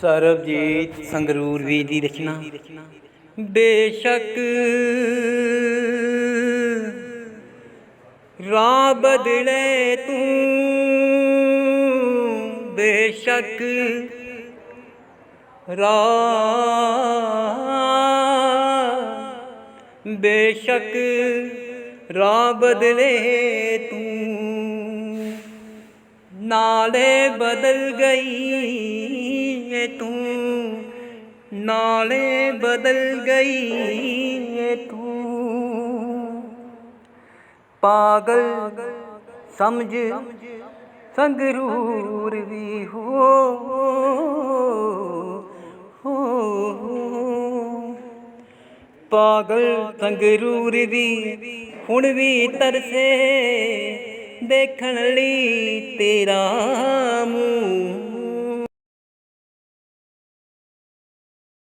ਸਰਬਜੀਤ ਸੰਗਰੂਰ ਵੀ ਦੀ ਰਚਨਾ। ਬੇਸ਼ੱਕ ਰਾਹ ਬਦਲੇ ਤੂੰ, ਬੇਸ਼ੱਕ ਰਾਹ ਬੇਸ਼ੱਕ ਰਾਹ ਬਦਲੇ ਤੂੰ। ਨਾਲੇ ਬਦਲ ਗਈ ਏ ਤੂੰ, ਨਾਲੇ ਬਦਲ ਗਈ ਏ ਤੂੰ। ਪਾਗਲ ਸਮਝ, ਸੰਗਰੂਰ ਵੀ ਹੋ ਪਾਗਲ ਸੰਗਰੂਰ ਵੀ, ਹੁਣ ਵੀ ਤਰਸੇ ਦੇਖਣ ਲਈ ਤੇਰਾ ਮੂੰਹ।